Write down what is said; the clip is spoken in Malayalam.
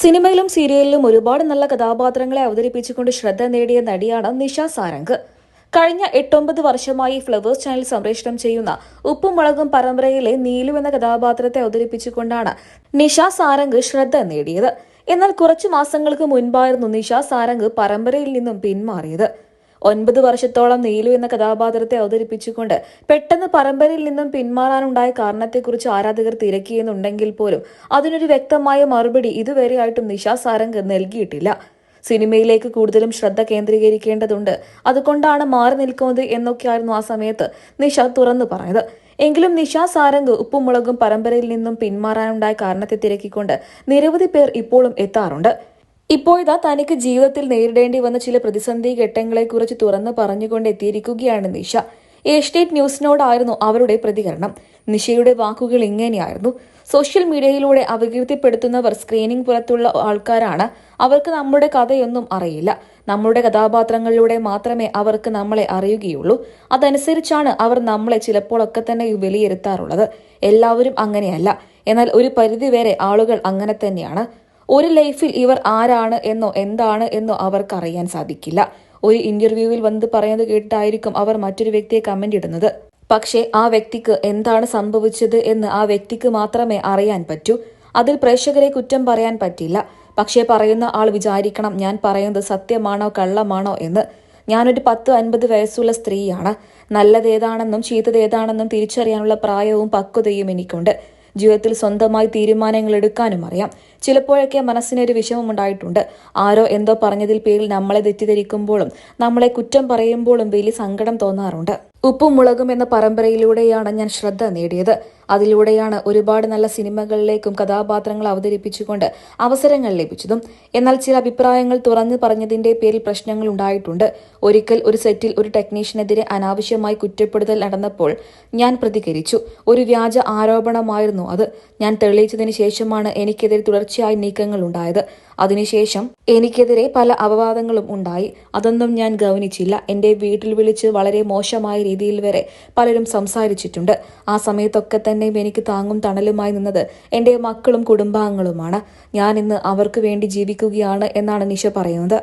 സിനിമയിലും സീരിയലിലും ഒരുപാട് നല്ല കഥാപാത്രങ്ങളെ അവതരിപ്പിച്ചുകൊണ്ട് ശ്രദ്ധ നേടിയ നടിയാണ് നിഷ സാരംഗ്. കഴിഞ്ഞ എട്ടൊമ്പത് വർഷമായി ഫ്ലവേഴ്സ് ചാനൽ സംപ്രേഷണം ചെയ്യുന്ന ഉപ്പും മുളകും പരമ്പരയിലെ നീലു എന്ന കഥാപാത്രത്തെ അവതരിപ്പിച്ചുകൊണ്ടാണ് നിഷ സാരംഗ് ശ്രദ്ധ നേടിയത്. എന്നാൽ കുറച്ചു മാസങ്ങൾക്ക് മുൻപായിരുന്നു നിഷ സാരംഗ് പരമ്പരയിൽ നിന്നും പിന്മാറിയത്. ഒൻപത് വർഷത്തോളം നീലു എന്ന കഥാപാത്രത്തെ അവതരിപ്പിച്ചുകൊണ്ട് പെട്ടെന്ന് പരമ്പരയിൽ നിന്നും പിന്മാറാനുണ്ടായ കാരണത്തെക്കുറിച്ച് ആരാധകർ തിരക്കിയെന്നുണ്ടെങ്കിൽ പോലും അതിനൊരു വ്യക്തമായ മറുപടി ഇതുവരെയായിട്ടും നിഷ സാരംഗ് നൽകിയിട്ടില്ല. സിനിമയിലേക്ക് കൂടുതലും ശ്രദ്ധ കേന്ദ്രീകരിക്കേണ്ടതുണ്ട്. അതുകൊണ്ടാണ് മാറി നിൽക്കുന്നത് എന്നൊക്കെയായിരുന്നു ആ സമയത്ത് നിഷ തുറന്നു പറഞ്ഞത്. എങ്കിലും നിഷ സാരംഗ് ഉപ്പും മുളകും പരമ്പരയിൽ നിന്നും പിന്മാറാനുണ്ടായ കാരണത്തെ തിരക്കിക്കൊണ്ട് നിരവധി പേർ ഇപ്പോഴും എത്താറുണ്ട്. ഇപ്പോഴിതാ തനിക്ക് ജീവിതത്തിൽ നേരിടേണ്ടി വന്ന ചില പ്രതിസന്ധി ഘട്ടങ്ങളെക്കുറിച്ച് തുറന്നു പറഞ്ഞുകൊണ്ട് എത്തിയിരിക്കുകയാണ് നിഷ. ഏഷ്യേറ്റ് ന്യൂസിനോടായിരുന്നു അവരുടെ പ്രതികരണം. നിഷയുടെ വാക്കുകൾ ഇങ്ങനെയായിരുന്നു. സോഷ്യൽ മീഡിയയിലൂടെ അപകീർത്തിപ്പെടുത്തുന്നവർ സ്ക്രീനിംഗ് പുറത്തുള്ള ആൾക്കാരാണ്. അവർക്ക് നമ്മുടെ കഥയൊന്നും അറിയില്ല. നമ്മുടെ കഥാപാത്രങ്ങളിലൂടെ മാത്രമേ അവർക്ക് നമ്മളെ അറിയുകയുള്ളൂ. അതനുസരിച്ചാണ് അവർ നമ്മളെ ചിലപ്പോഴൊക്കെ തന്നെ വിലയിരുത്താറുള്ളത്. എല്ലാവരും അങ്ങനെയല്ല. എന്നാൽ ഒരു പരിധിവരെ ആളുകൾ അങ്ങനെ തന്നെയാണ്. ഒരു ലൈഫിൽ ഇവർ ആരാണ് എന്നോ എന്താണ് എന്നോ അവർക്ക് അറിയാൻ സാധിക്കില്ല. ഒരു ഇന്റർവ്യൂവിൽ വന്ന് പറയുന്നത് കേട്ടായിരിക്കും അവർ മറ്റൊരു വ്യക്തിയെ കമന്റ് ഇടുന്നത്. പക്ഷേ ആ വ്യക്തിക്ക് എന്താണ് സംഭവിച്ചത് എന്ന് ആ വ്യക്തിക്ക് മാത്രമേ അറിയാൻ പറ്റൂ. അതിൽ പ്രേക്ഷകരെ കുറ്റം പറയാൻ പറ്റില്ല. പക്ഷേ പറയുന്ന ആൾ വിചാരിക്കണം ഞാൻ പറയുന്നത് സത്യമാണോ കള്ളമാണോ എന്ന്. ഞാനൊരു പത്ത് അൻപത് വയസ്സുള്ള സ്ത്രീയാണ്. നല്ലതേതാണെന്നും ചീത്തതേതാണെന്നും തിരിച്ചറിയാനുള്ള പ്രായവും പക്വതയും എനിക്കുണ്ട്. ജീവിതത്തിൽ സ്വന്തമായി തീരുമാനങ്ങൾ എടുക്കാനും അറിയാം. ചിലപ്പോഴൊക്കെ മനസ്സിനൊരു വിഷമമുണ്ടായിട്ടുണ്ട് ആരോ എന്തോ പറഞ്ഞതിൽ പേരിൽ നമ്മളെ തെറ്റിദ്ധരിക്കുമ്പോഴും നമ്മളെ കുറ്റം പറയുമ്പോഴും വലിയ സങ്കടം തോന്നാറുണ്ട്. ഉപ്പും മുളകും എന്ന പരമ്പരയിലൂടെയാണ് ഞാൻ ശ്രദ്ധ നേടിയത്. അതിലൂടെയാണ് ഒരുപാട് നല്ല സിനിമകളിലേക്കും കഥാപാത്രങ്ങൾ അവതരിപ്പിച്ചുകൊണ്ട് അവസരങ്ങൾ ലഭിച്ചതും. എന്നാൽ ചില അഭിപ്രായങ്ങൾ തുറന്നു പറഞ്ഞതിന്റെ പേരിൽ പ്രശ്നങ്ങൾ ഉണ്ടായിട്ടുണ്ട്. ഒരിക്കൽ ഒരു സെറ്റിൽ ഒരു ടെക്നീഷ്യനെതിരെ അനാവശ്യമായി കുറ്റപ്പെടുത്തൽ നടന്നപ്പോൾ ഞാൻ പ്രതികരിച്ചു. ഒരു വ്യാജ ആരോപണമായിരുന്നു അത്. ഞാൻ തെളിയിച്ചതിന് ശേഷമാണ് എനിക്കെതിരെ തുടർച്ചയായി നീക്കങ്ങൾ ഉണ്ടായത്. അതിനുശേഷം എനിക്കെതിരെ പല അപവാദങ്ങളും ഉണ്ടായി. അതൊന്നും ഞാൻ ഗൗനിച്ചില്ല. എന്റെ വീട്ടിൽ വിളിച്ച് വളരെ മോശമായ രീതിയിൽ വരെ പലരും സംസാരിച്ചിട്ടുണ്ട്. ആ സമയത്തൊക്കെ തന്നെയും എനിക്ക് താങ്ങും തണലുമായി നിന്നത് എന്റെ മക്കളും കുടുംബാംഗങ്ങളുമാണ്. ഞാൻ ഇന്ന് അവർക്ക് വേണ്ടി ജീവിക്കുകയാണ് എന്നാണ് നിഷ പറയുന്നത്.